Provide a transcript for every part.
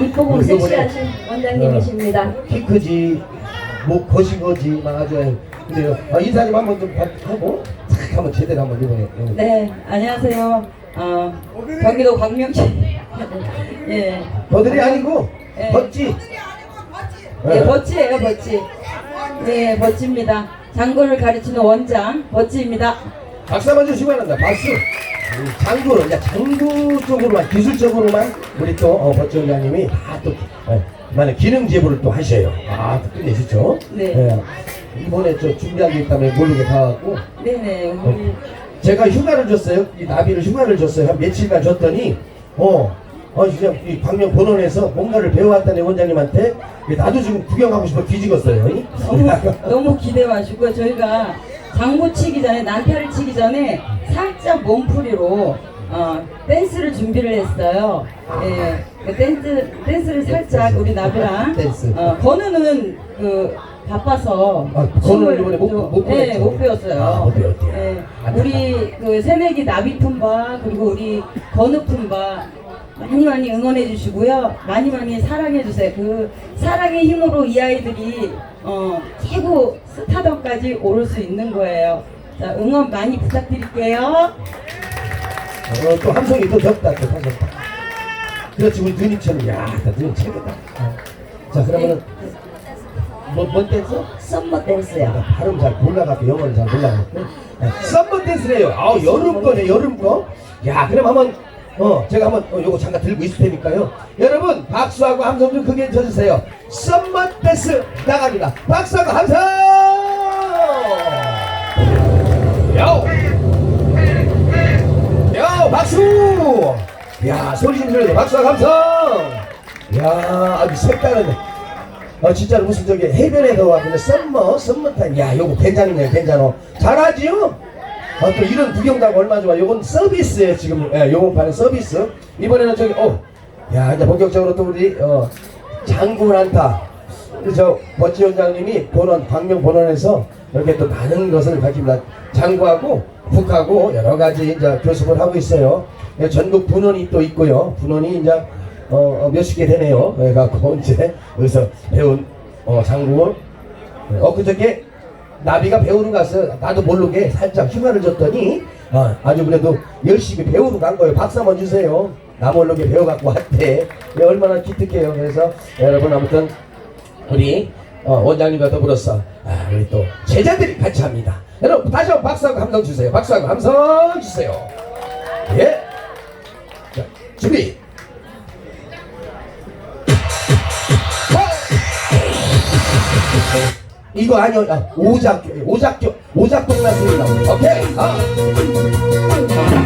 이쁘고? 섹시하신 원장님이십니다. 키 크지, 목 거시거지, 막 아주 그래요. 아, 인사 좀 한번 좀 하고 탁 한번 제대로 한번 이번에. 네, 안녕하세요. 어, 경기도 광명시. 예. 버들이 아니고 네. 버찌. 예, 버치예요, 버치. 예, 버치입니다. 장구를 가르치는 원장, 버치입니다. 박수 한번 주시기 바랍니다. 박수. 음, 장구, 이제 장구 쪽으로만, 기술적으로만 우리 또 어, 버찌 원장님이 다또 만약 기능 제보를 또 하셔요. 아, 또 끝내시죠? 네. 예. 이번에 저 준비한 게 있다면 모르게 가갖고 네네, 우리 제가 휴가를 줬어요. 이 나비를 휴가를 줬어요. 한 며칠간 줬더니 어, 어 진짜 이 광명 본원에서 뭔가를 배워왔다는 원장님한테 나도 지금 구경하고 싶어 뒤지겠어요. 이? 너무, 너무 기대 마시고 저희가 장구 치기 전에 난타를 치기 전에 살짝 몸풀이로 어, 댄스를 준비를 했어요. 예, 그 댄스 댄스를 살짝 우리 나비랑 댄스. 어, 건우는 그 바빠서 아, 건우는 이번에 못- 좀- 못 예, 배웠죠? 못 배웠어요. 아, 못 배웠대요. 예, 안타깝다. 우리 그 새내기 나비 품바 그리고 우리 건우 품바 많이 많이 응원해 주시고요. 많이 많이 사랑해 주세요. 그 사랑의 힘으로 이 아이들이 어, 최고 스타덤까지 오를 수 있는 거예요. 자, 응원 많이 부탁드릴게요. 어, 또 함성이 또 졌다 또 터졌다. 그렇지 우리 누님처럼 야, 나 누님 최고다. 어. 자 그러면은 뭐, 뭔 댄스? 썸머 댄스요. 나 발음 잘 몰라갖고 영어를 잘 몰라갖고 썸머 댄스래요 아우 여름 거네 여름 거 야 그럼 한번 어 제가 한번 어, 요거 잠깐 들고 있을 테니까요. 여러분 박수하고 함성 좀 크게 쳐주세요. 썸머 댄스 나갑니다. 박수하고 함성! 요! 요 박수! 야 소리 좀 들려요. 박수하고 함성! 야 아주 색다른 어 진짜로 무슨 저기 해변에서 와 근데 썸머 썸머 타임. 야 요거 괜찮네 괜찮어 잘하지요? 어, 또 이런 구경다가 얼마 좋아 요건 서비스예요 지금 예, 요번 판은 서비스. 이번에는 저기 어 야 이제 본격적으로 또 우리 어 장군 한타 저 버치 원장님이 본원 광명 본원에서 이렇게 또 많은 것을 밝힙니다 장구하고 북하고 여러 가지 이제 교습을 하고 있어요. 예, 전국 분원이 또 있고요. 분원이 이제 어, 어, 몇십 개 되네요. 그래갖고 이제 여기서 배운 어, 장군 어 그저께 나비가 배우는 가서 나도 모르게 살짝 휴가를 줬더니 어, 아주 그래도 열심히 배우러 간 거예요. 박수 한번 주세요. 나 모르게 배워갖고 왔대. 예, 얼마나 기특해요. 그래서 여러분 아무튼 우리 어, 원장님과 더불어서 아, 우리 또 제자들이 같이 합니다. 여러분 다시 한번 박수하고 함성 주세요. 박수하고 함성 주세요. 예. 자, 준비. 이거 아니요. 아, 오작교 오작교 오작동 나습니다 오케이. 아. 어,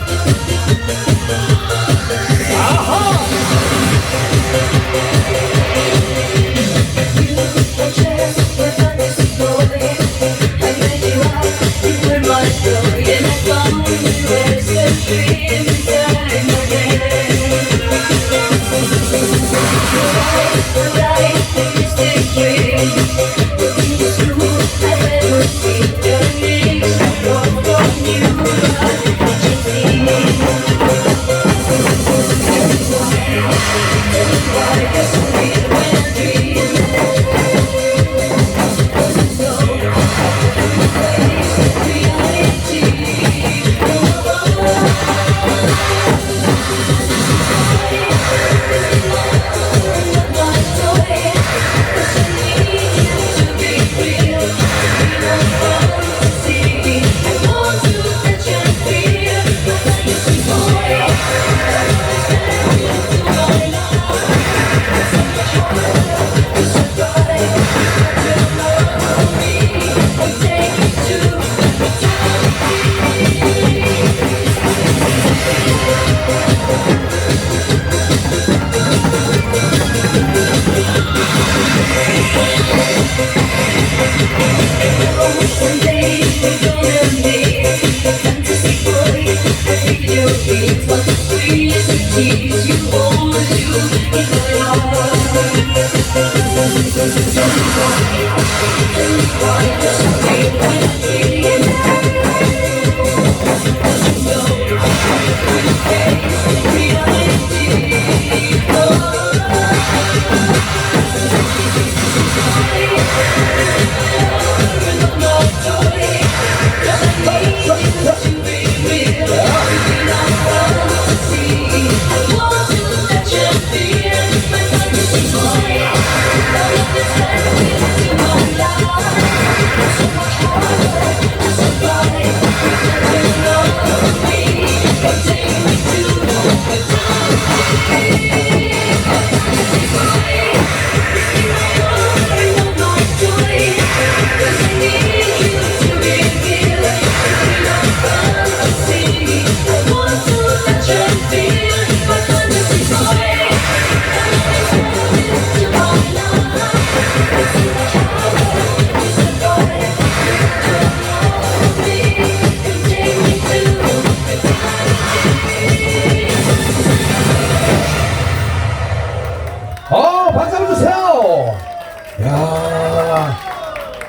야,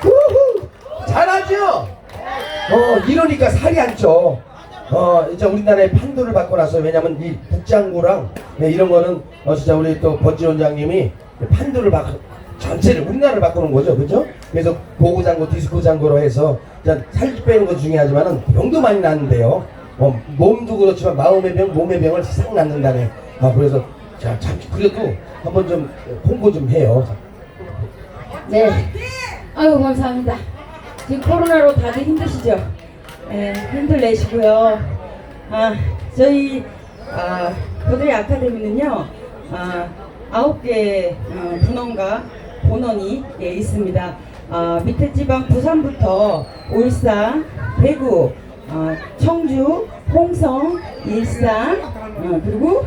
우후, 잘하죠? 어, 이러니까 살이 안 쪄. 어, 이제 우리나라에 판도를 받고 나서 왜냐면 이 북장구랑 네, 이런 거는 어, 진짜 우리 또 번지 원장님이 판도를 바 전체를 우리나라를 바꾸는 거죠, 그죠? 그래서 고구장구, 디스코장구로 해서 일단 살 빼는 것 중요하지만은 병도 많이 나는데요. 어, 몸도 그렇지만 마음의 병, 몸의 병을 싹 낫는다네. 아, 그래서 자, 참 그래도 한번 좀 홍보 좀 해요. 네. 아유 감사합니다. 지금 코로나로 다들 힘드시죠? 네, 힘들 내시고요. 아 저희 아 고들의 아카데미는요 아 아홉 개 어, 분원과 본원이 예, 있습니다. 아 밑에 지방 부산부터 울산, 대구, 어, 청주, 홍성, 일산, 어, 그리고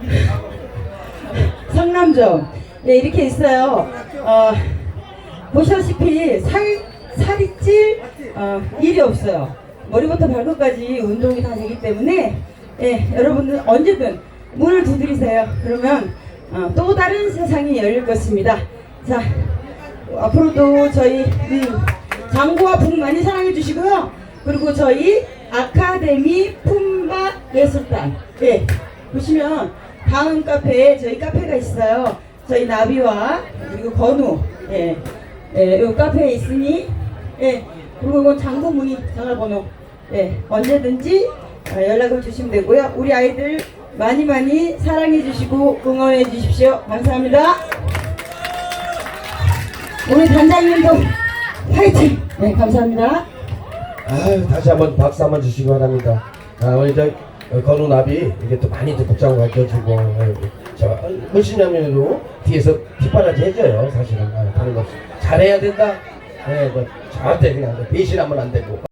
성남점 네, 이렇게 있어요. 어, 보시다시피 살 살이 찔 어, 일이 없어요. 머리부터 발끝까지 운동이 다 되기 때문에 예, 여러분들 언제든 문을 두드리세요. 그러면 어, 또 다른 세상이 열릴 것입니다. 자 앞으로도 저희 음, 장구와 북 많이 사랑해 주시고요. 그리고 저희 아카데미 품바 예술단 예 보시면 다음 카페에 저희 카페가 있어요. 저희 나비와 그리고 건우 예, 예, 요 카페에 있으니 예, 그리고 이건 장고 문의 전화번호 예, 언제든지 어, 연락을 주시면 되고요. 우리 아이들 많이 많이 사랑해 주시고 응원해 주십시오. 감사합니다. 우리 단장님도 화이팅! 네, 감사합니다. 아유, 다시 한번 박수 한번 주시기 바랍니다. 아, 우리 저 어, 건우 나비 이게 또 많이 또 복장 가르쳐주고 저 물씬하면도 뒤에서 뒷바라지 해줘요. 사실은 아, 다른 거 없이 잘해야 된다. 네, 뭐 저한테 그냥 배신하면 안 되고.